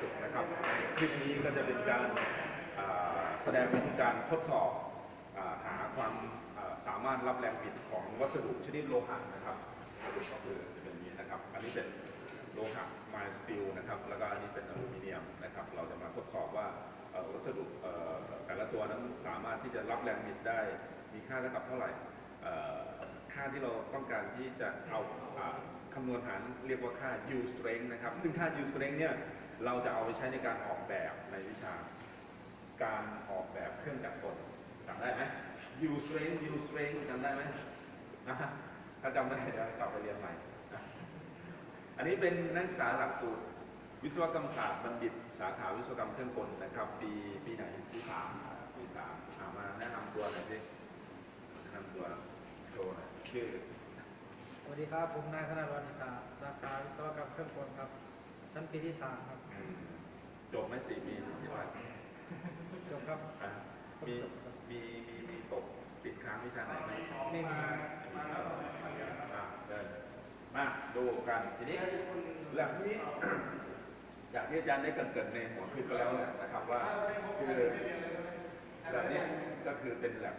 ศุกร์นะครับ คลิปนี้ก็จะเป็นการแสดงวิธีการทดสอบหาความสามารถรับแรงบิดของวัสดุชนิดโลหะนะครับสรุปก็คือจะเป็นนี้นะครับ อันนี้เป็นโลหะไมล์สตีลนะครับ แล้วก็อันนี้เป็นอลูมิเนียมนะครับ เราจะมาทดสอบว่าวัสดุแต่ละตัวนั้นสามารถที่จะรับแรงบิดได้ มีค่าเท่ากับเท่าไหร่ค่าที่เราต้องการที่จะเอาคำนวณหารเรียกว่าค่า U strength นะครับ ซึ่งค่า U strength เนี่ย เราจะเอาไปใช้ในการออกแบบในวิชา การออกแบบเครื่องจักรกลจำได้ไหม U strength U strength จำได้ไหมนะถ้าจำไม่ได้เดี๋ยวกลับไปเรียนใหม่ อันนี้เป็นนักศึกษาหลักสูตร วิศวกรรมศาสตร์บัณฑิต สาขาวิศวกรรมเครื่องกลนะครับ ปีปีไหนปีสามปีสามเอามาแนะนำตัวหน่อยสิแนะนำตัวโชว์หน่อยชื่อสวัสดีครับ ผมนายธนวัฒน์อิสาสาขาวิศวกรรมเครื่องกลครับ ชั้นปีที่สามครับอืมจบไหมสี่ปีที่ว่าจบครับ อะมีมีมีมีตกติดค้างวิชาไหนไหมไม่มีอะเดินมาดูกันทีนี้แลบนี้ อย่างที่อาจารย์ได้เกรินๆในหัวคลิปไปแล้วแหละนะครับว่าคือแลบเนี้ก็คือเป็นแลบ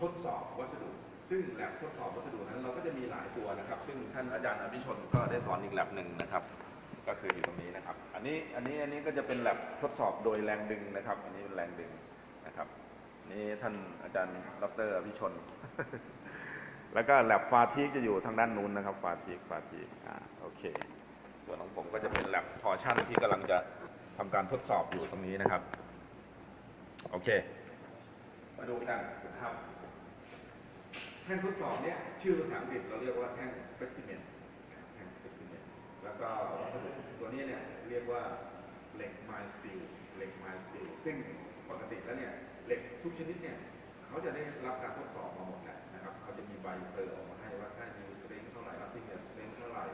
ทดสอบวัสดุ ซึ่งแลบทดสอบวัสดุนั้นเราก็จะมีหลายตัวนะครับ ซึ่งท่านอาจารย์อภิชนก็ได้สอนอีกแลบหนึ่งนะครับ ก็คืออยู่ตรงนี้นะครับ อันนี้อันนี้อันนี้ก็จะเป็นแลบทดสอบโดยแรงดึงนะครับ อันนี้เป็นแรงดึงนะครับนี่ท่านอาจารย์ดรอภิชน แล้วก็แลบฟาทีกจะอยู่ทางด้านนู้นนะครับฟาทีกฟาทีกอ่าโอเค ส่วนของผมก็จะเป็นแลบพอชั่นที่กำลังจะทำการทดสอบอยู่ตรงนี้นะครับ โอเค มาดูกันนะครับแท่งทดสอบเนี่ยชื่อภาษาอังกฤษเราเรียกว่าแท่ง specimen แท่ง specimen แล้วก็วัสดุตัวนี้เนี่ยเรียกว่าเหล็กไมล์สตีลเหล็กไมล์สตีลซึ่งปกติแล้วเนี่ยเหล็กทุกชนิดเนี่ยเขาจะได้รับการทดสอบมาหมดแหละนะครับเขาจะมีใบเซอร์ออกมาให้ว่าค่า U strength เท่าไหร่ Latin strength เท่าไหร่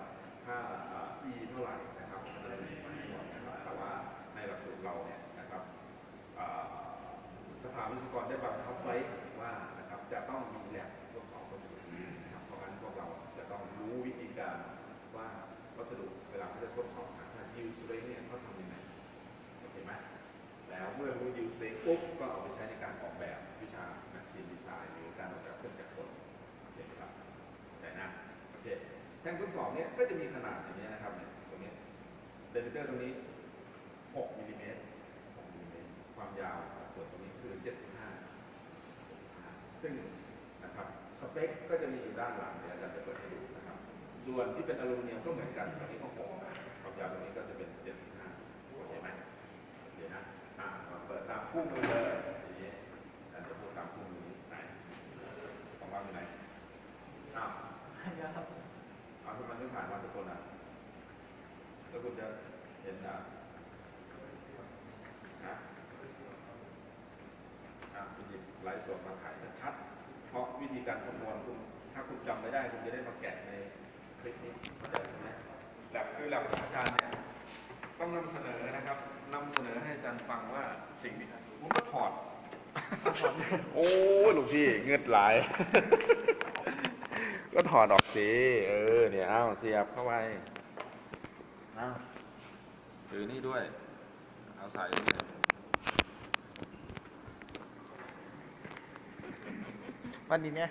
ค่าอ่า E เท่าไหร่ แท่งทดสอบเนี่ยก็จะมีขนาดอย่างนี้นะครับเนี่ยตรงนี้เดลิเตอร์ตรงนี้ 6มิลลิเมตร6มิลลิเมตรความยาวส่วนตรงนี้คือ 75 ซึ่งนะครับสเปคก็จะมีอยู่ด้านหลังเดี๋ยวอาจารย์จะเปิดให้ดูนะครับ ส่วนที่เป็นอลูมิเนียมก็เหมือนกันตรงนี้ก็6ความยาวตรงนี้ก็จะเป็น 75โอเคไหมโอเคนะอะมาเปิดตามคู่มือเลยอย่างนี้อาจารย์จะพูดตามคู่มือไหนของเราอยู่ไหนอ้าว ครับ เอาคุณมันไม่ผ่านมาทุกคนอะแล้ว คุณจะเห็นอะนะอะคุณหยิบไลฟ์สดมาถ่ายชัด เพราะวิธีการคำนวณคุณถ้าคุณจำไม่ได้คุณจะได้มาแกะในคลิปนี้เข้าใจไหมแลบคือแลบขอาจารย์เนี่ยต้องนำเสนอนะครับนำเสนอให้อาจารย์ฟังว่าสิ่งนี้ผมก็ถอดโอ้หลวงพี่เงือดไหลายก็ถอดออกสิ เออ เนี่ย เอ้าเสียบเข้าไป อ้าถือนี่ด้วย เอาใส่ด้วยวันนี้เนี่ย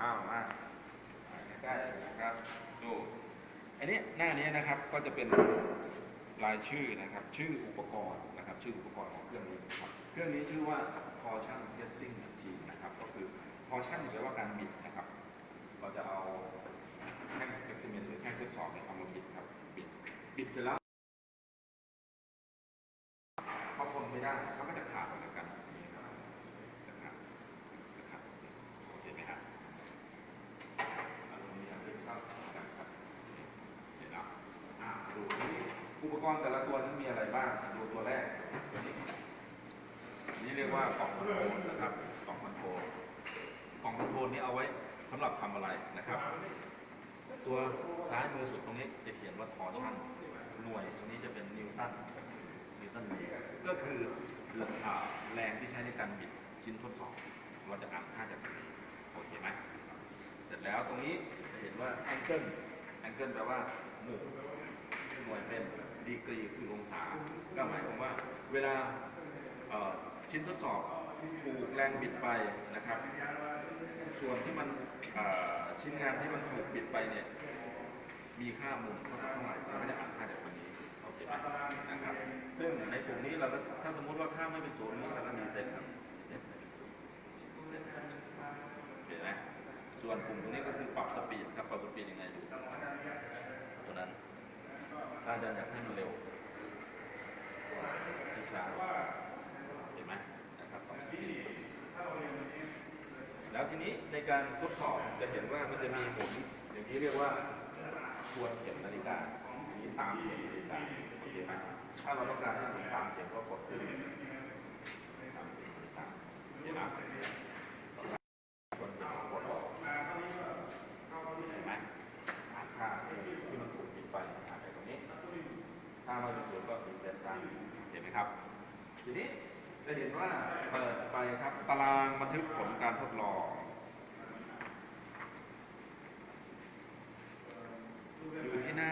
อ้าวมาใกล้ๆนะครับดูอันนี้หน้านี้นะครับก็จะเป็นรายชื่อนะครับ ชื่ออุปกรณ์นะครับ ชื่ออุปกรณ์ของเครื่องนี้นะครับเครื่องนี้ชื่อว่า torsion testing machine นะครับ ก็คือ torsion แปลว่าการบิดนะครับ เราจะเอาแท่งเอ็กซิเมนหรือแท่งทดสอบเนี่ยเอามาบิดครับบิ ดบิดเสร็จแล้วเขาทนไม่ได้เขาก็จะขาดออกจากกันนี้ครับจะขาดจะขาดโอเคไหมครับเอาตรงนี้เอาขึ้นเข้ากันครับเสร็จแล้วอ่าดูนี่อุปกรณ์แต่ละตัวนั้นมีอะไรบ้าง ดูตัวแรกตัวนี้นนี้เรียกว่ากล่องคอนโทรลนะครับกล่องคอนโทรลกล่องคอนโทรลนี้เอาไว้สำหรับทำอะไรนะครับ ตัวซ้ายมือสุดตรงนี้จะเขียนว่าทอชั่นหน่วยตรงนี้จะเป็นนิวตันนิวตันเมตรก็คืออ่าแรงที่ใช้ในการบิดชิ้นทดสอบ เราจะอ่านค่าจากตรงนี้โอเคไหมเสร็จแล้วตรงนี้จะเห็นว่าแองเกิลแองเกิลแปลว่าหมู่หน่วยเป็นดีกรีคือองศา ก็หมายความว่าเวลาชิ้นทดสอบถูกแรงบิดไปนะครับ ส่วนที่มัน ชิ้นงานที่มันถูกบิดไปเนี่ย มีค่ามุมเท่าไหร่เราก็จะอ่านค่าจากตรงนี้โอเคไหมนะครับ ซึ่งในกลุ่มนี้เราก็ถ้าสมมติว่าค่าไม่เป็นศูนย์นี้เราก็มีเซตครับเซตไม่เป็นศูนย์เซตเห็นไหมส่วนกลุ่มตรงนี้ก็คือปรับสปีดครับปรับสปีดยังไงดูตัวนั้นถ้าอาจารย์อยากให้มันเร็วที่ช้าเห็นไหมนะครับปรับสปีด แล้วทีนี้ในการทดสอบจะเห็นว่ามันจะมีหมุนอย่างที่เรียกว่าทวนเข็มนาฬิกาอนี้ตามเข็มนาฬิกาโอเคไหมถ้าเราต้องการให้หมุนตามเข็มก็กดขึ้นตามเข็มนาฬิกาเห็นไหมทวนเข็มกดออกเห็นไหมอ่าค่าที่มันถูกปิดไปอ่าไปตรงนี้ ถ้ามันเป็นศูนย์ก็ปิดเซตตามเห็นไหมครับ ทีนี้จะเห็นว่าเปิดไปครับตารางบันทึกผลการทดลอง อยู่ที่หน้า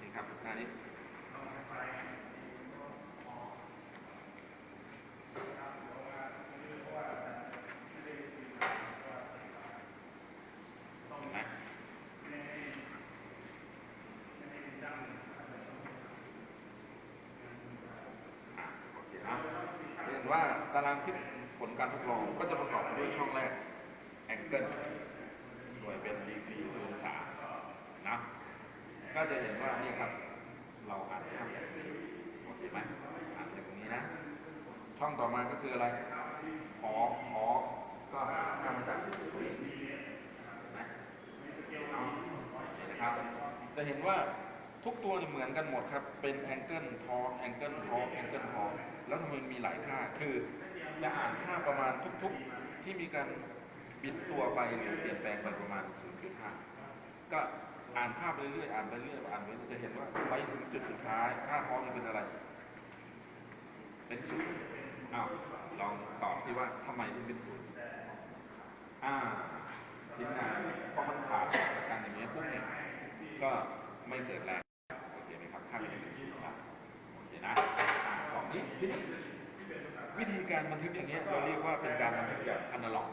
นี่ครับหน้านี้เห็นไหม อะโอเคนะเห็นว่าตารางที่ผล การทดลองก็จะประกอบด้วยช่องแรกแองเกิลหน่วยเป็นดีกรีองศานะก็จะเห็นว่านี่ครับ เราอ่านค่าแบบนี้โอเคไหมอ่านจากตรงนี้นะ ช่องต่อมาก็คืออะไรหอหอก็ทำมาจากตรงนี้นะนะครับจะเห็นว่าทุกตัวเหมือนกันหมดครับ เป็นแองเกิลทอแองเกิลทอแองเกิลทอแล้วทำไมมีหลายค่า คือ จะอ่านค่าประมาณทุกๆที่มีการบิดตัวไปหรือเปลี่ยนแปลงไปประมาณ 0.5 ก็อ่านภาพไปเรื่อยๆอ่านไปเรื่อยๆอ่านไปเรื่อยจะเห็นว่าไปถึงจุดสุดท้ายค่าทองจะเป็นอะไร เป็นศูนย์อ้าวลองตอบสิว่าทำไมถึงเป็นศูนย์อ่าชิ้นงานพอมันขาดจากกันอย่างนี้ยปุ๊บเนี่ยก็ไม่เกิดแรงโอเคไหมครับค่าเป็นหนึ่งศูนย์ละโอเคนะอ่าของนี้ทีนี้วิธี การบันทึกอย่างเงี้ยเราเรียกว่าเป็นการบันทึกแบบอนาล็อก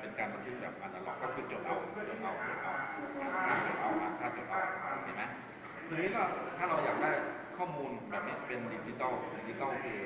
เป็นการบันทึกแบบอนาล็อกก็คือจดเอาจดเอาจดเอาจดเอาถ้านค่าจดเอาเห็นไหมทีนี้ก็ถ้าเราอยากได้ข้อมูลแบบนี้เป็นดิจิตอลดิจิตอลคือ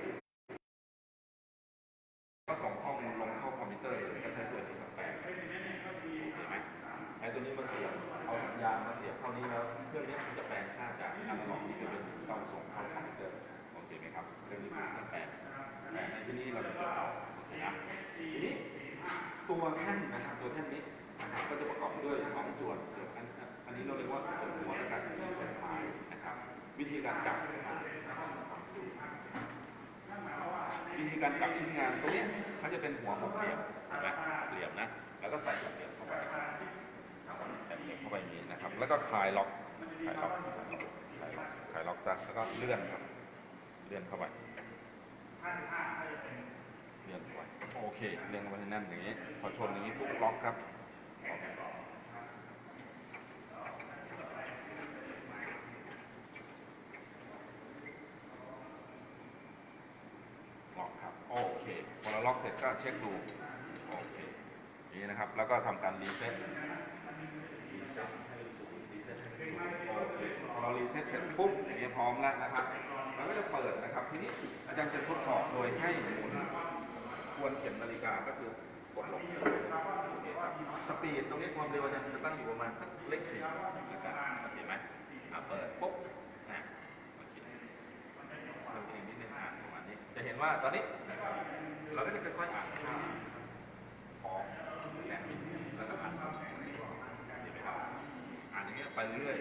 ตัวแท่นนะครับตัวแท่นนี้นะครับก็จะประกอบด้วยสองส่วนส่วนอันนี้เราเรียกว่าส่วนหัวและกันส่วนท้ายนะครับ วิธีการจับวิธีการจับชิ้นงานตรงนี้เขาจะเป็นหัวหกเหลี่ยมเห็นไหมเหลี่ยมนะแล้วก็ใส่หกเหลี่ยมเข้าไปใส่เหลี่ยมเข้าไปอย่างนี้นะครับ แล้วก็คลายล็อกคลายล็อกคลายล็อกคลายล็อกซะแล้วก็เลื่อนครับเลื่อนเข้าไปเลื่อนไว้โอเคเลื่อนเข้ให้แน่นอย่างนี้ พอชนอย่างนี้ปุ๊บล็อกครับล็อกครับโอเคพอเราล็อกเสร็จก็เช็คดูโอเคนี่นะครับ แล้วก็ทำการรีเซ็ตรีเซ็ตพอเรารีเซ็ตเสร็จปุ๊บอย่างนี้พร้อมแล้วนะครับมันก็จะเปิดนะครับ ทีนี้อาจารย์จะทดสอบโดยให้หมุน ควรเข็มนาฬิกาก็คือกดลงสปีดตรงนี้ความเร็วอาจารย์จะตั้งอยู่ประมาณสักเลขสี่นะครับโอเคไหมอะเปิดปุ๊บนะโอเคเพิ่มอีกนิดนึงอะประมาณนี้ จะเห็นว่าตอนนี้เราก็จะค่อยๆอ่านค่าของแรงบิดแล้วก็อ่านเห็นไหมครับอ่านอย่างเงี้ยไปเรื่อย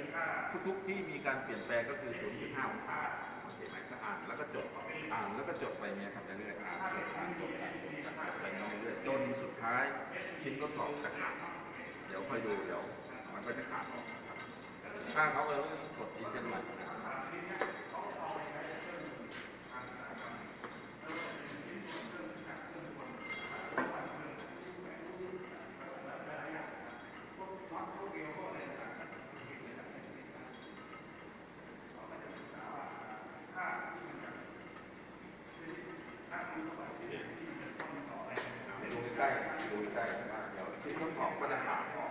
ทุกๆที่มีการเปลี่ยนแปลงก็คือ 0.5 องศาโอเคไหมก็อ่านแล้วก็จดอ่านแล้วก็จดไปเนี่ยครับเรื่อยๆอ่านจดอ่านจดอ่านจดอ่านไปเรื่อยๆจนสุด ท้ายชิ้นทดสอบจะขาดเดี๋ยวคอยดูเดี๋ยวมันก็จะขาดออกถ้าเขาเออกดดีเซนใหม่นะครับ ล้ ไดูใกล้ๆว่าเดี๋ยวที่ทดสอบก็จะขาดออก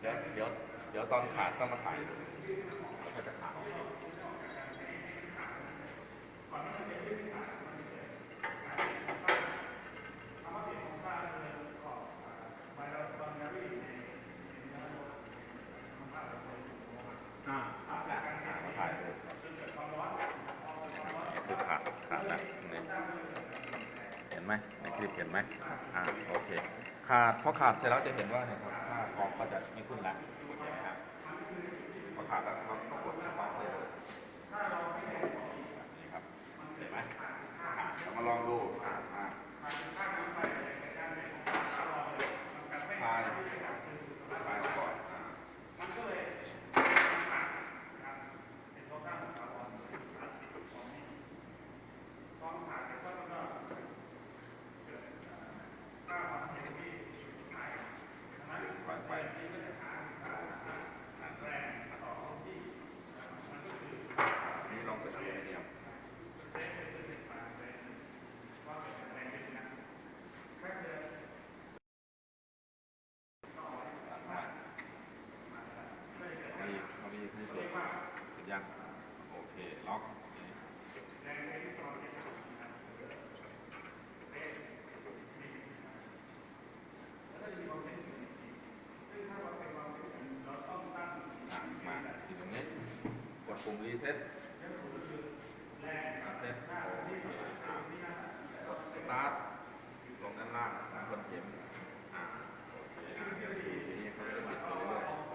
เดี๋ยวเดี๋ยวเดี๋ยวตอนขาดต้องมาถ่ายดูแล้วก็จะขาดออก อ่าขาดแล้วอ่ามาถ่ายดูคือขาดขาดแล้วนี่เห็นไหมใน คลิปเห็นไหมอ่าโอเค ขาดพอขาดเสร็จแล้วจะเห็นว่าเนี่ยครับค่าทองก็จะไม่ขึ้นแล้วพอขาดแล้วเราก็กดสต็อปเลยนี่ครับเห็นไหมอ่าเรามาลองดูอ่าอ่าถ่ายถ่ายก่อนอ่า ไปไปนี่ลองเป็นอลูมิเนียมมีเขามีให้เปิดเป็นยังโอเค ล็อกนี่อะมาที่ตรงนี้ กดปุ่มรีเซ็ตเซ็ตโอเคอะกดสตาร์ทลงด้านล่างนะกดเข็มอ่าโอเคอะเดี๋ยวทีนี้เขาจะบิดไปเรื่อย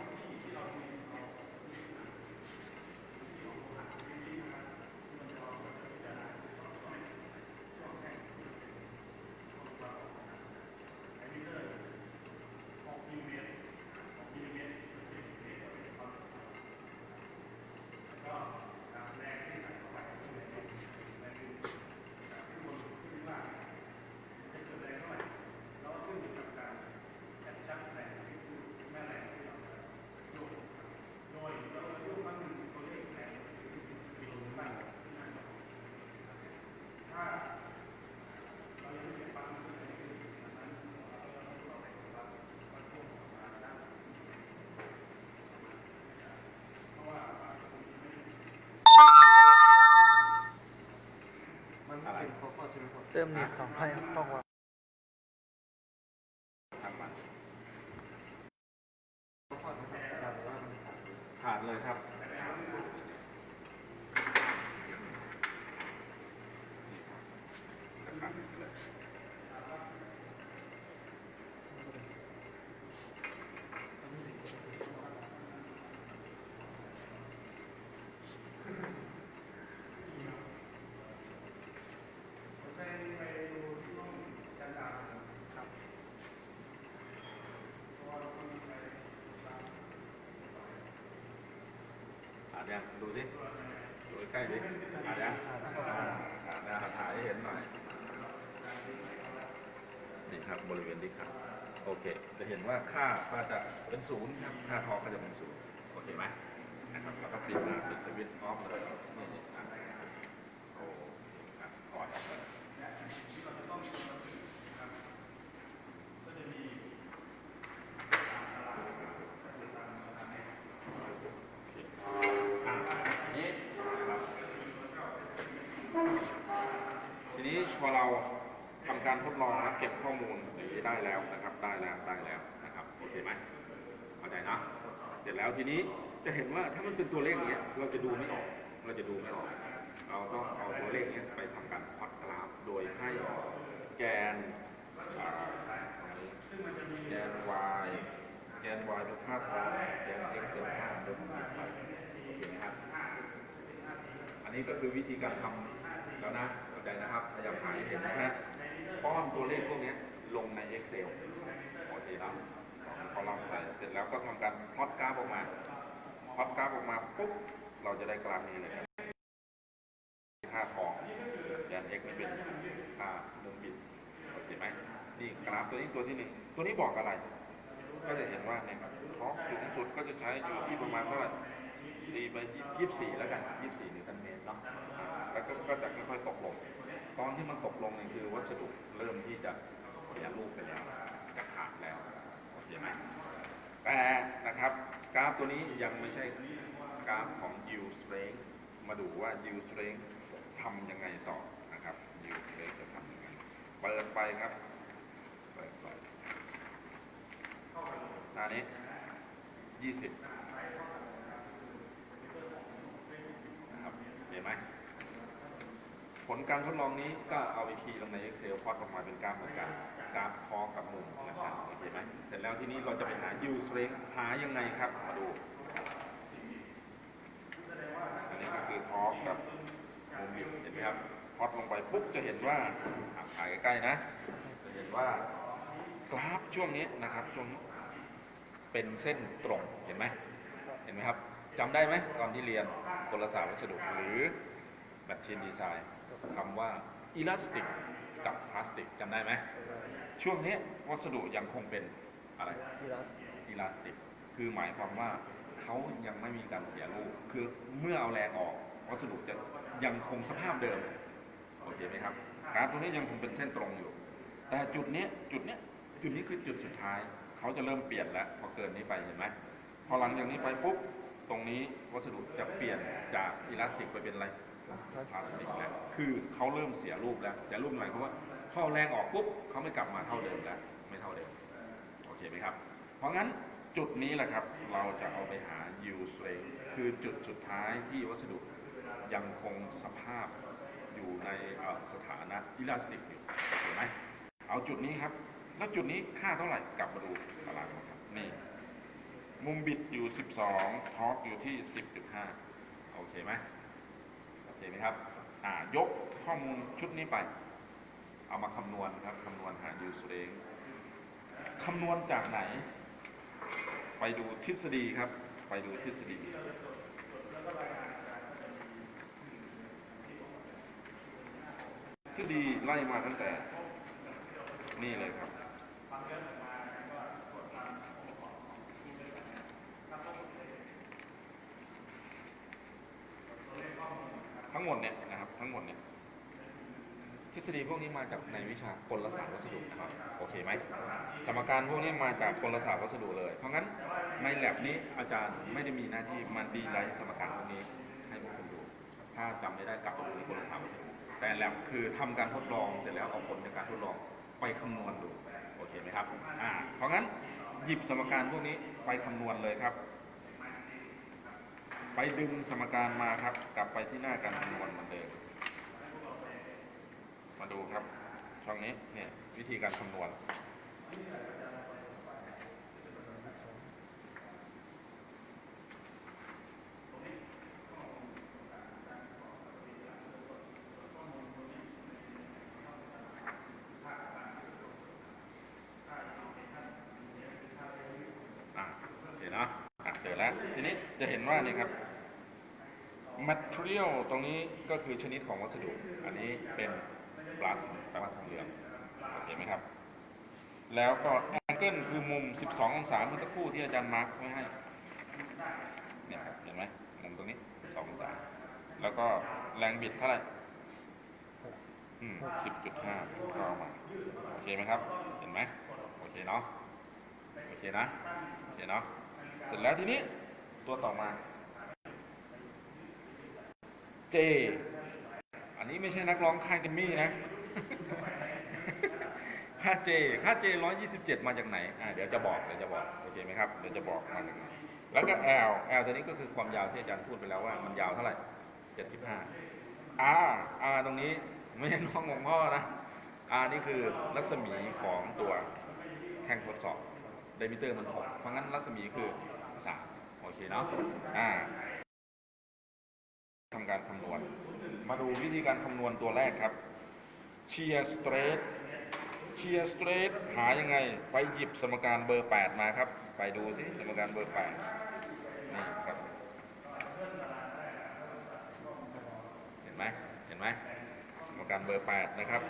อะไร เติมเน็ตสองพันต้องว่า ทำมาขาดเลยครับ ขาดเลย อ่าน ยังดูสิดูใกล้ดิอาดยังขานนะถ่ายให้เห็นหน่อย นี่ครับบริเวณที่ขาโอเค จะเห็นว่าค่าก็จะเป็นศูนย์ครับค่าทอก็จะเป็นศูนย์โอเคไหมนะครับแล้วก็ปิดปิดสวิตช์ออฟเลยนี่อะโอ้อ่อนออกเลยอะนี่นะครับ ทีนี้พอเราทำการทดลองนะเก็บข้อมูลอย่างนี้ ได้แล้วนะครับ ได้แล้วได้แล้วนะครับโอเคไหมเข้าใจนะเสร็จแล้วทีนี้จะเห็นว่าถ้ามันเป็นตัวเลขอย่างเงี้ยเราจะดูไม่ออก เราจะดูไม่ออก เราต้องเอาตัวเลขเนี้ยไปทำการพอตกราฟโดยให้แกนอ่างนี้แกน y แกน y เป็นค่าทองแกน x เป็นค่าเดิมไปโอเคไหมครับอันนี้ก็คือวิธีการทำแล้วนะเข้าใจนะครับพยายามหาให้เห็นนะฮะป้อนตัวเลขพวกนี้ ลงใน Excel โอเคนะพอเราใส่เสร็จแล้วก็ทำการพอตกราฟออกมาพอตกราฟออกมาปุ๊บเราจะได้กราฟนี้เลยครับค่าทองแกน x นี่เป็นค่ามุมบิดโอเคไหมนี่กราฟตัวนี้ตัวที่หนึ่งตัวนี้บอกอะไร ก็จะเห็นว่าเนี่ยครับท็อปสูงสุดก็จะใช้อยู่ที่ประมาณเท่าไหร่ตีไปยี่สิบสี่แล้วกันยี่สิบสี่นิวตันเมตรเนาะแล้วก็จะค่อยๆตกลง ตอนที่มันตกลงเนี่ยคือวัสดุเริ่มที่จะ เสียรูปไปแล้วจะขาดแล้วโอเคไหมแต่นะครับกราฟตัวนี้ยังไม่ใช่กราฟของ yield strength มาดูว่า yield strength ทำยังไงต่อนะครับ yield strength จะทำยังไงเปิดไปครับเปิดไปหน้านี้ยี่สิบนะครับเห็นไหม ลการทดลองนี้ก็เอาไปคีย์ลงใน Excel พอดออกมาเป็นกราฟเหมือนกันกราฟพอกับมุมนะครับโอเคไหมเสร็จแล้วทีนี้เราจะไปหา yield strength หายังไงครับ มาดูอันนี้ก็คือทอกับมุมบิดเห็นไหมครับพอดลงไปปุ๊บจะเห็นว่าถ่ายใกล้ๆนะ จะเห็นว่ากราฟช่วงนี้นะครับช่วงนี้เป็นเส้นตรงเห็นไหมเห็นไหมครับจำได้ไหมตอนที่เรียนกลศาสตร์วัสดุหรือแมชชีนดีไซน์ คำว่าอิลาสติกกับพลาสติกจำได้ไหมช่วงนี้วัสดุยังคงเป็นอะไรที่รักอิลาสติกคือหมายความว่าเขายังไม่มีการเสียรูปคือเมื่อเอาแรงออกวัสดุจะยังคงสภาพเดิมโอเคไหมครับกราฟตรงนี้ยังคงเป็นเส้นตรงอยู่ แต่จุดเนี้ยจุดเนี้ยจุดนี้คือจุดสุดท้ายเขาจะเริ่มเปลี่ยนแล้วพอเกินนี้ไปเห็นไหมพอหลังจากนี้ไปปุ๊บตรงนี้วัสดุจะเปลี่ยนจากอิลาสติกไปเป็นอะไร พลาสติกแล้วคือเขาเริ่มเสียรูปแล้วเสียรูปหมายความว่าพอแรงออกปุ๊บเขาไม่กลับมาเท่าเดิมแล้ว ไม่เท่าเดิมโอเคไหมครับ เพราะงั้นจุดนี้แหละครับ เราจะเอาไปหา yield strength คือจุดสุดท้ายที่วัสดุยังคงสภาพอยู่ในสถานะอิลาสติกอยู่โอเคไหมเอาจุดนี้ครับ แล้วจุดนี้ค่าเท่าไหร่กลับมาดูตารางนะครับนี่มุมบิดอยู่ 12 ทอร์กอยู่ที่ 10.5 โอเคไหม โอเคไหมครับอ่ายกข้อมูลชุดนี้ไป เอามาคำนวณครับคำนวณหา yield strength คำนวณจากไหน ไปดูทฤษฎีครับ ไปดูทฤษฎีทฤษฎีไล่มาตั้งแต่นี่เลยครับ ทั้งหมดเนี่ยนะครับทั้งหมดเนี่ยทฤษฎีพวกนี้มาจากในวิชากลศาสตร์วัสดุครับโอเคไหมสมการพวกนี้มาจากกลศาสตร์วัสดุเลย เพราะงั้นในแลบนี้อาจารย์ไม่ได้มีหน้าที่มาดีไลท์สมการพวกนี้ให้พวกคุณดู ถ้าจำไม่ได้กลับไปดูในกลศาสตร์วัสดุแต่แลบคือทำการทดลองเสร็จแล้วเอาผลจากการทดลองไปคำนวณดูโอเคไหมครับอ่าเพราะงั้นหยิบสมการพวกนี้ไปคำนวณเลยครับ ไปดึงสมการมาครับ กลับไปที่หน้าการคำนวณเหมือนเดิมมาดูครับ ช่องนี้เนี่ยวิธีการคำนวณอะโอเคเนาะอะเจอแล้วทีนี้จะเห็นว่านี่ครับ material ตรงนี้ก็คือชนิดของวัสดุ อันนี้เป็น glass แปลว่าทองเหลืองโอเคไหมครับ แล้วก็ angle คือมุม 12 องศาเมื่อสักครู่ที่อาจารย์มาร์คไว้ให้เนี่ยครับเห็นไหมมุมตรงนี้ 12 องศา แล้วก็แรงบิดเท่าไหร่อืม10.5ก็เอามาโอเคไหมครับ เห็นไหมโอเคเนาะโอเคนะโอเคเนาะเสร็จแล้วทีนี้ตัวต่อมา J อันนี้ไม่ใช่นักร้องค่ายเดมมี่นะ ค่า J ค่า J 127มาจากไหน อ่าเดี๋ยวจะบอก เดี๋ยวจะบอก โอเคไหมครับ เดี๋ยวจะบอกมาจากไหน แล้วก็ L L ตัวนี้ก็คือความยาวที่อาจารย์พูดไปแล้วว่ามันยาวเท่าไหร่75 R R ตรงนี้ไม่ใช่น้องของพ่อนะ R นี่คือรัศมีของตัวแท่งทดสอบไดมิเตอร์มันหกเพราะงั้นรัศมีคือสามโอเคเนาะ อ่าำการคำนวณ มาดูวิธีการคำนวณตัวแรกครับเชียร์สเตรทเชียร์สเตรทหายังไง ไปหยิบสมการเบอร์ 8 มาครับ ไปดูสิสมการเบอร์ 8 นี่ครับ เห็นไหมเห็นไหมสมการเบอร์ 8 นะครับ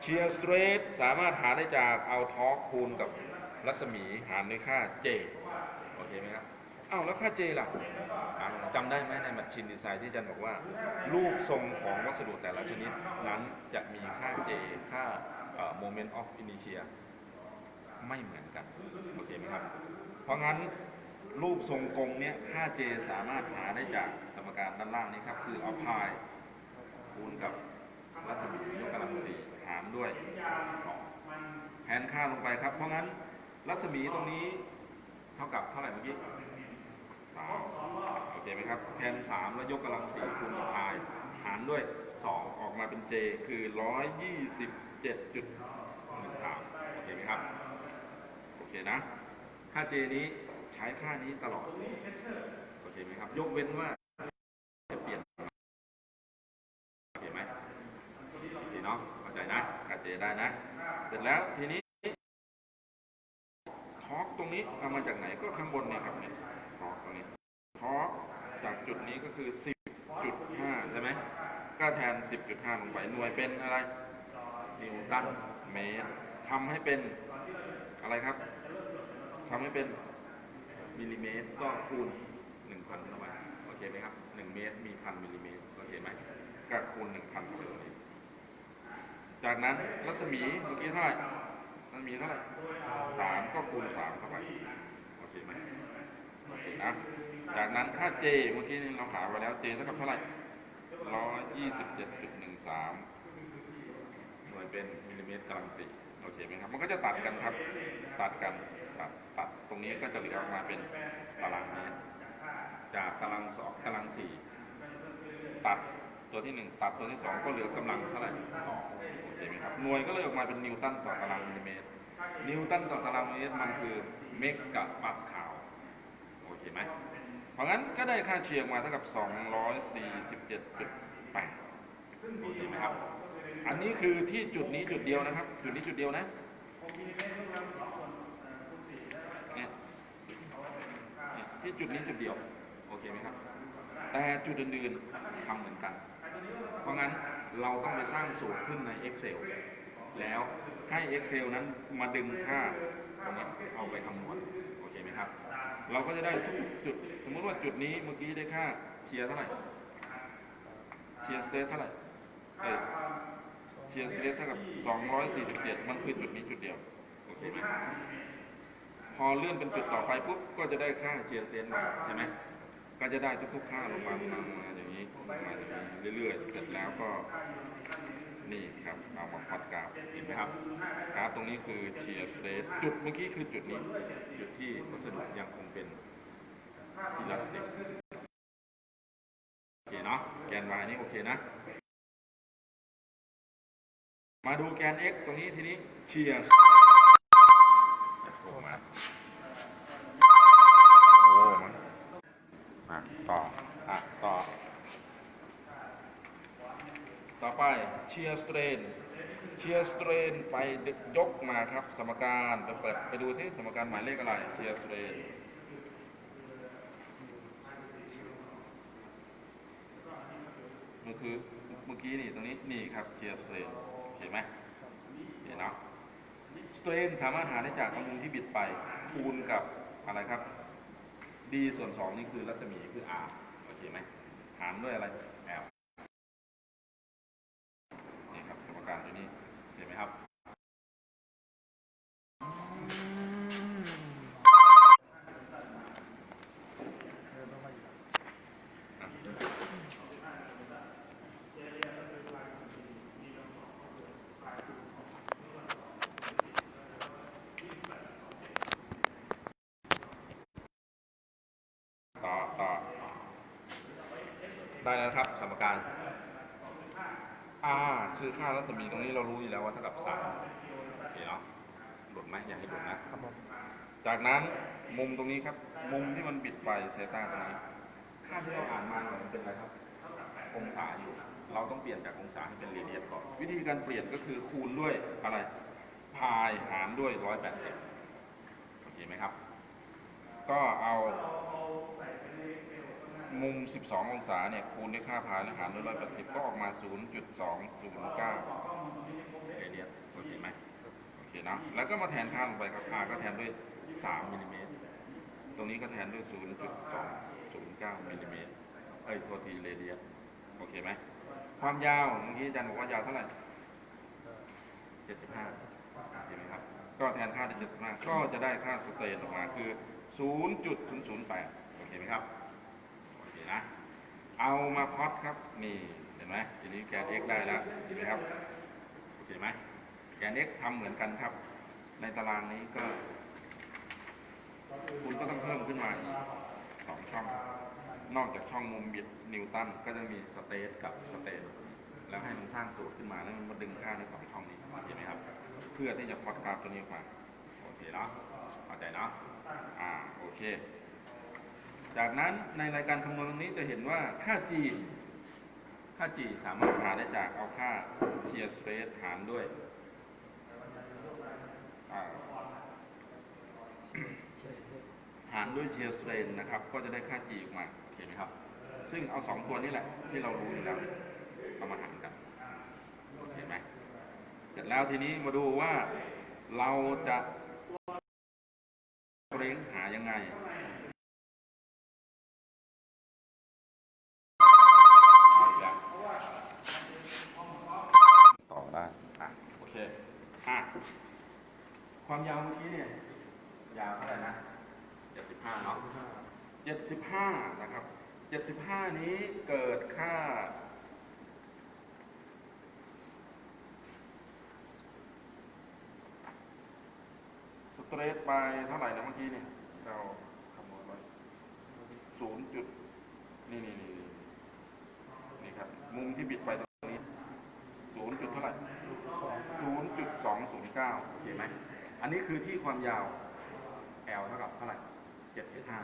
เชียร์สเตรทสามารถหาได้จากเอาทอร์กคูณกับรัศมีหารด้วยค่า J โอเคไหมครับ อ้าวแล้วค่า J ล่ะอะจำได้ไหมใน Machine Design ที่อาจารย์บอกว่า รูปทรงของวัสดุแต่ละชนิดนั้นจะมีค่า J ค่าเอ่อ moment of inertia ไม่เหมือนกันโอเคไหมครับ เพราะงั้นรูปทรงกลมเนี้ยค่า J สามารถหาได้จากสมการด้านล่างนี้ครับ คือเอาพายคูณกับรัศมียกกำลังสี่หารด้วยแทนค่าลงไปครับ เพราะงั้นรัศมีตรงนี้เท่ากับเท่าไหร่เมื่อกี้ สามโอเคไหมครับแทนสามแล้วยกกำลังสี่คูณกับพาย หารด้วยสองออกมาเป็น J คือร้อยยี่สิบเจ็ดจุดหนึ่งสามโอเคไหมครับ โอเคนะ ค่า J นี้ใช้ค่านี้ตลอด โอเคไหมครับ ยกเว้นว่าจะเปลี่ยนโอเคไหมโอเคเนาะเข้าใจนะค่า J ได้นะ เสร็จแล้วทีนี้ทอกตรงนี้เอามาจากไหนก็ข้างบนเนี่ยครับเนี่ยทอร์กตรง นี้ทอร์กจากจุดนี้ก็คือ 10.5 ใช่ไหม ก็แทน 10.5 ลงไป หน่วยเป็นอะไร นิวตันเมตรทำให้เป็นอะไรครับ ทำให้เป็นมิลลิเมตรก็คูณ 1,000เข้าไปโอเคไหมครับ 1 เมตรมีพันมิลลิเมตร โอเคไหมก็คูณ 1,000เข้าไปตรงนี้จากนั้นรัศมีเมื่อกี้เท่าไหร่รัศมีเท่าไหร่สามก็คูณสามเข้าไป โอเคไหม นะจากนั้นค่า J เมื่อกี้นี้เราหาไว้แล้ว J เท่ากับเท่าไหร่ร้อยยี่สิบเจ็ดจุดหนึ่งสามหน่วยเป็นมิลลิเมตรกำลังสี่โอเคไหมครับ มันก็จะตัดกันครับ ตัดกัน ตัด ตัด ตรงนี้ก็จะเหลือออกมาเป็นตารางเมตรจากตารางสองตารางสี่ ตัดตัวที่หนึ่ง ตัดตัวที่สองก็เหลือกำลังเท่าไหร่สองโอเคไหมครับ หน่วยก็เลยออกมาเป็นนิวตันต่อตารางมิลลิเมตร นิวตันต่อตารางมิลลิเมตรมันคือเมกะปาสคาล โอเคไหมเพราะงั้นก็ได้ค่าเฉลี่ยมาเท่ากับ 247.8โอเคไหมครับ อันนี้คือที่จุดนี้จุดเดียวนะครับ จุดนี้จุดเดียวนะเนี่ยที่จุดนี้จุดเดียว โอเคไหมครับ แต่จุดอื่นๆทำเหมือนกัน เพราะงั้นเราต้องไปสร้างสูตรขึ้นใน Excel แล้วให้ Excel นั้นมาดึงค่าตรงนี้เอาไปคำนวณ โอเคไหมครับ เราก็จะได้ทุกจุด สมมติว่าจุดนี้เมื่อกี้ได้ค่าเชียเท่าไหร่เชียร์สเตทเท่าไหร่เอ้ยเชียร์สเตทเท่ากับ247 มันคือจุดนี้จุดเดียวโอเคไหมพอเลื่อนเป็นจุดต่อไปปุ๊บก็จะได้ค่าเชียสเตทมาใช่ไหมก็จะได้ทุกๆค่าลงมาลงมาลงมาอย่างนี้ลงมาอย่างนี้เรื่อยๆเสร็จแล้วก็ นี่ครับเอามาพอดกราฟเห็นไหมครับกราฟตรงนี้คือเชียร์สเตทจุดเมื่อกี้คือจุดนี้ จุดที่วัสดุยังคงเป็นอิลาสติกโอเคเนาะแกน y นี่โอเคนะ มาดูแกน x ตรงนี้ทีนี้เชียร์โอ้มาโอ้มามาต่อ อะ ต่อ ต่อไป เชียร์สเตรนเชียร์สเตรนไปยกมาครับสมการไปเปิดไปดูที่สมการหมายเลขอะไรเชียร์สเตรนมันคือเมื่อกี้นี่ตรงนี้นี่ครับเชียร์สเตรนเห็นไหมเห็นเนาะสเตรนสามารถหาได้จากอนูที่บิดไปคูณกับอะไรครับ d ส่วน2นี่คือรัศมีคือ r โอเคไหมหารด้วยอะไร l นี่ครับสมการตัวนี้เห็นไหมครับ เดินลงมาอีก ต่อต่อ ได้แล้วครับสมการ r คือค่ารัศมีตรงนี้เรารู้อยู่แล้วว่าเท่ากับ3โอเคเนาะหลุดไหมอย่าให้หลุดนะครับผมจากนั้นมุมตรงนี้ครับ มุมที่มันบิดไปเซต้าตรงนี้ค่าที่เราอ่านมามันเป็นอะไรครับ องศาอยู่ เราต้องเปลี่ยนจากองศาให้เป็นเรเดียนก่อน วิธีการเปลี่ยนก็คือคูณด้วยอะไรพายหารด้วย180โอเคไหมครับ ก็เอา มุม 12 องศาเนี่ยคูณด้วยค่าพายแล้วหารด้วย180 ก็ออกมา 0.209เรเดียนโอเคไหมโอเคนะแล้วก็มาแทนค่าลงไปครับ r ก็แทนด้วย 3มิลลิเมตรตรงนี้ก็แทนด้วย 0.209มิลลิเมตรเอ้ยโทษทีเรเดียโอเคไหมความยาวเมื่อกี้อาจารย์บอกว่ายาวเท่าไหร่ 75เห็นไหมครับ ก็แทนค่าที่75 ก็จะได้ค่าสเตนออกมาคือ 0.008โอเคไหมครับ เอามาพอตครับนี่เห็นไหมทีนี้แกน x ได้แล้วเห็นไหมครับโอเคไหมแกน x ทำเหมือนกันครับ ในตารางนี้ก็ คุณก็ต้องเพิ่มขึ้นมาอีกสองช่อง นอกจากช่องมุมบิดนิวตันก็จะมีสเตทกับสเตทแล้วให้มันสร้างสูตรขึ้นมาแล้วมันมาดึงค่าในสองช่องนี้เห็นไหมครับ เพื่อที่จะพอตกราฟตัวนี้ออกมาโอเคเนาะเข้าใจเนาะอ่าโอเค จากนั้นในรายการคำนวณตรงนี้จะเห็นว่าค่า g ค่า g สามารถหาได้จากเอาค่าเชียร์สเปซหารด้วยหารด้วยเชียร์สเตรนนะครับ ก็จะได้ค่า G ออกมาโอเคไหมครับ ซึ่งเอาสองตัวนี้แหละ ที่เรารู้อยู่แล้วเอามาหารกันโอเคไหมเสร็จแล้วทีนี้มาดูว่าเราจะเร่งหายังไง เอาอีกแล้วต่อได้ อะ โอเค อะ ความยาวเมื่อกี้เนี่ย ยาวเท่าไหร่นะ 75 เนาะ 75 นะครับ 75 นี้เกิดค่า สเตรทไปเท่าไหร่นะเมื่อกี้เนี่ยเราคำนวณไว้ศูนย์จุดนี่นี่นี่นี่ครับ มุมที่บิดไปตรงนี้ศูนย์จุดเท่าไหร่ศูนย์จุดสองศูนย์เก้าโอเคไหม อันนี้คือที่ความยาว L เท่ากับเท่าไหร่เจ็ดสิบห้า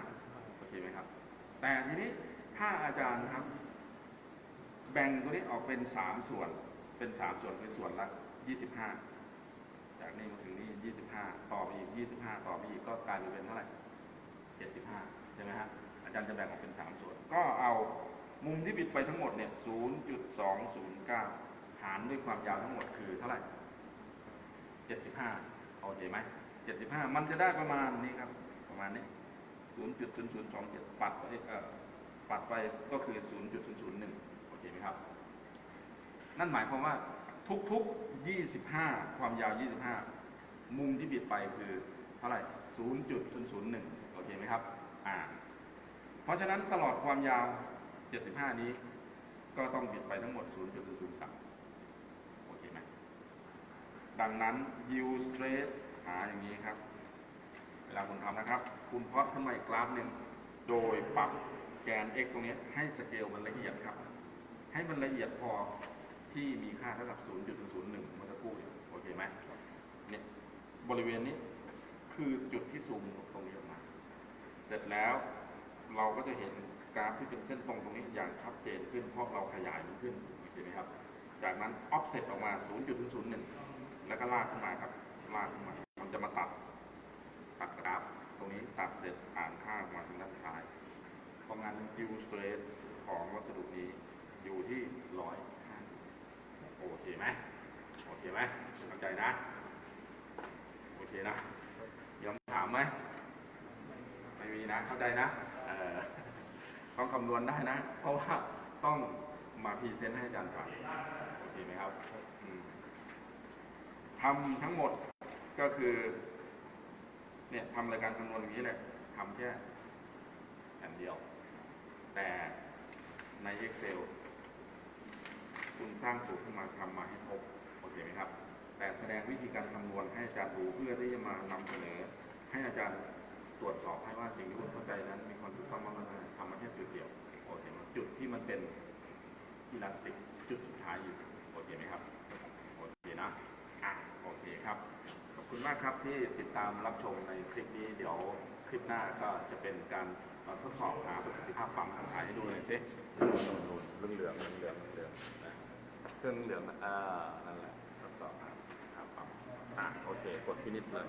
โอเคไหมครับ แต่ทีนี้ ถ้าอาจารย์ครับ แบ่งตัวนี้ออกเป็นสามส่วน เป็นสามส่วนเป็นส่วนละยี่สิบห้าจากนี้มาถึงนี่ยี่สิบห้าต่อไปอีกยี่สิบห้าต่อไปอีกก็กลายเป็นเท่าไหร่เจ็ดสิบห้าใช่ไหมฮะอาจารย์จะแบ่งออกเป็นสามส่วน ก็เอามุมที่บิดไปทั้งหมดเนี่ยศูนย์จุดสองศูนย์เก้าหารด้วยความยาวทั้งหมดคือเท่าไหร่เจ็ดสิบห้าโอเคไหมเจ็ดสิบห้ามันจะได้ประมาณนี้ครับ ประมาณนี้ศูนย์จุดศูนย์ศูนย์สองเจ็ดปัดไปเอ่อ ปัดไปก็คือศูนย์จุดศูนย์ศูนย์หนึ่งโอเคไหมครับ นั่นหมายความว่าทุกๆ 25 ความยาว 25 มุมที่บิดไปคือเท่าไหร่ 0.001 โอเคไหมครับ อ่า เพราะฉะนั้นตลอดความยาว 75 นี้ ก็ต้องบิดไปทั้งหมด 0.003 โอเคไหม ดังนั้น yield straight หาอย่างนี้ครับ เวลาคุณทำนะครับ คุณพอตขึ้นมาอีกกราฟหนึ่ง โดยปรับ แกน x ตรงนี้ให้สเกลมันละเอียดครับ ให้มันละเอียดพอที่มีค่าเท่ากับ0.001เมื่อสักครู่โอเคไหมเนี่ยบริเวณนี้คือจุดที่ซูมตรงนี้ออกมา เสร็จแล้วเราก็จะเห็นกราฟที่เป็นเส้นตรงตรงนี้อย่างชัดเจนขึ้นเพราะเราขยายมันขึ้นโอเคไหมครับ จากนั้น offset ออกมา0.001 แล้วก็ลากขึ้นมาครับลากขึ้นมา มันจะมาตัดตัดกราฟ ตรงนี้ตัดเสร็จอ่านค่าออกมาทางด้านซ้าย เพราะงั้น yield straight ของวัสดุนี้อยู่ที่ร้อยห้าสิบโอเคไหมโอเคไหมเข้าใจนะ โอเคนะยอมถามไหมไม่มีนะ เข้าใจนะต้องคำนวณได้นะ เพราะว่าต้องมาพรีเซนต์ให้อาจารย์ฟังโอเคไหมครับทำทั้งหมดก็คือ เนี่ยทำรายการคำนวณอย่างนี้แหละทำแค่แผ่นเดียว แต่ใน Excel คุณสร้างสูตรขึ้นมาทำมาให้ครบโอเคไหมครับ แต่แสดงวิธีการคำนวณให้อาจารย์ดูเพื่อที่จะมานำเสนอ ให้อาจารย์ตรวจสอบให้ว่าสิ่งที่คุณเข้าใจนั้น มีความถูกต้องมากน้อยทำมาแค่จุดเดียวโอเคไหมจุดที่มันเป็นอิลาสติกจุดสุดท้ายอยู่โอเคไหมครับโอเคนะอะโอเคครับขอบคุณมากครับที่ติดตามรับชมในคลิปนี้เดี๋ยวคลิปหน้าก็จะเป็นการ เอ่อทดสอบหาประสิทธิภาพปั๊มทางถ่ายให้ดูหน่อยสินูนนูนเรื่องเหลืองเรื่องเหลืองเรื่องเหลืองนะเครื่องเหลืองอ่านั่นแหละทดสอบหาหาปั๊มอะโอเคกดพินิจเลย